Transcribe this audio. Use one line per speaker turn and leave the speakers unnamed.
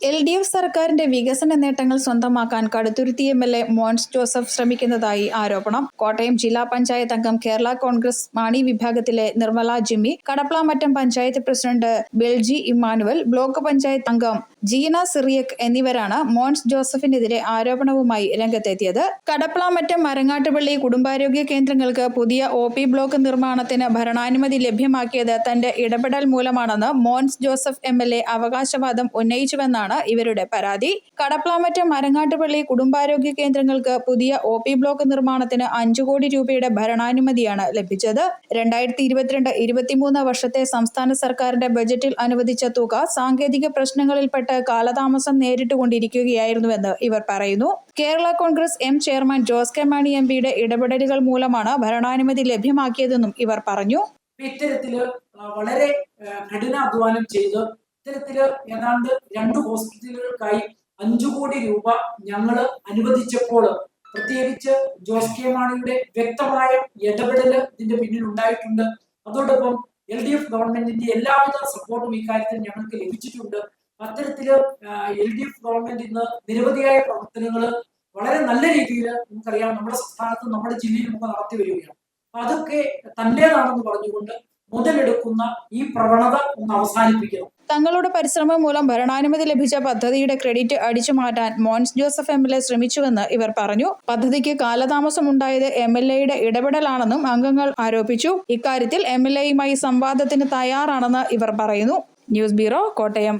L D F സർക്കാരിന്റെ വികസന നേട്ടങ്ങൾ സ്വന്തമാക്കാൻ Kaduthuruthy M L A Mons Joseph ശ്രമിക്കുന്നതായി ആരോപണം. കോട്ടയം ജില്ലാ പഞ്ചായത്ത് അംഗം കേരള കോൺഗ്രസ് മാണി വിഭാഗത്തിലെ നിർമ്മല ജിമ്മി കടപ്ലാമറ്റം പഞ്ചായത്ത് പ്രസിഡന്റ് ബെൽജി ഇമ്മാനുവൽ ബ്ലോക്ക് പഞ്ചായത്ത് അംഗം ജീന സിറിയക് എന്നിവരാണ് മോൻസ് ജോസഫിനെതിരെ ആരോപണവുമായി രംഗത്തെത്തിയത്. കടപ്ലാമറ്റം മരങ്ങാട്ടുപള്ളി കുടുംബാരോഗ്യ കേന്ദ്രങ്ങൾക്ക് പുതിയ ഒ പി ബ്ലോക്ക് നിർമ്മാണത്തിന് ഭരണാനുമതി ലഭ്യമാക്കിയത് തന്റെ ഇടപെടൽ മൂലമാണെന്ന് Mons Joseph M L A അവകാശവാദം ഉന്നയിച്ചുവെന്നാണ് ഇവരുടെ പരാതി. കടപ്പളാമറ്റം മരങ്ങാട്ടുപള്ളി കുടുംബാരോഗ്യ കേന്ദ്രങ്ങൾക്ക് പുതിയ ഒ പി ബ്ലോക്ക് നിർമ്മാണത്തിന് അഞ്ചു കോടി രൂപയുടെ ഭരണാനുമതിയാണ് ലഭിച്ചത്. രണ്ടായിരത്തി ഇരുപത്തിരണ്ട് ഇരുപത്തിമൂന്ന് വർഷത്തെ സംസ്ഥാന സർക്കാരിന്റെ ബജറ്റിൽ അനുവദിച്ച തുക സാങ്കേതിക പ്രശ്നങ്ങളിൽപ്പെട്ട് കാലതാമസം നേരിട്ടുകൊണ്ടിരിക്കുകയായിരുന്നുവെന്ന് ഇവർ പറയുന്നു. Kerala Congress M chairman Jose K Mani M പിയുടെ ഇടപെടലുകൾ മൂലമാണ് ഭരണാനുമതി ലഭ്യമാക്കിയതെന്നും ഇവർ പറഞ്ഞു.
ഇത്തരത്തിൽ വളരെ കഠിനാധ്വാനം ചെയ്ത് ഇത്തരത്തിൽ ഏതാണ്ട് രണ്ട് ഹോസ്പിറ്റലുകൾക്കായി അഞ്ചു കോടി രൂപ ഞങ്ങൾ അനുവദിച്ചപ്പോൾ പ്രത്യേകിച്ച് ജോസ് കെ മാണിയുടെ വ്യക്തമായ ഇടപെടൽ ഇതിന്റെ പിന്നിൽ ഉണ്ടായിട്ടുണ്ട്. അതോടൊപ്പം എൽ ഡി എഫ് ഗവൺമെന്റിന്റെ എല്ലാവിധ സപ്പോർട്ടും ഇക്കാര്യത്തിൽ ഞങ്ങൾക്ക് ലഭിച്ചിട്ടുണ്ട്. അത്തരത്തിൽ എൽ ഡി എഫ് ഗവൺമെന്റ് ഇന്ന് നിരവധിയായ പ്രവർത്തനങ്ങൾ വളരെ നല്ല രീതിയിൽ നമുക്കറിയാം നമ്മുടെ സംസ്ഥാനത്തും നമ്മുടെ ജില്ലയിലും ഒക്കെ നടത്തി വരികയാണ്. അതൊക്കെ തന്റേതാണെന്ന് പറഞ്ഞുകൊണ്ട് മുതലെടുക്കുന്ന ഈ പ്രവണത ഒന്ന് അവസാനിപ്പിക്കണം.
തങ്ങളുടെ പരിശ്രമം മൂലം ഭരണാനുമതി ലഭിച്ച പദ്ധതിയുടെ ക്രെഡിറ്റ് അടിച്ചു മാറ്റാൻ Mons Joseph M L A ശ്രമിച്ചുവെന്ന് ഇവർ പറഞ്ഞു. പദ്ധതിക്ക് കാലതാമസം ഉണ്ടായത് എം എൽ എയുടെ ഇടപെടലാണെന്നും അംഗങ്ങൾ ആരോപിച്ചു. ഇക്കാര്യത്തിൽ എം എൽ എയുമായി സംവാദത്തിന് തയ്യാറാണെന്ന് ഇവർ പറയുന്നു. News bureau Kottayam.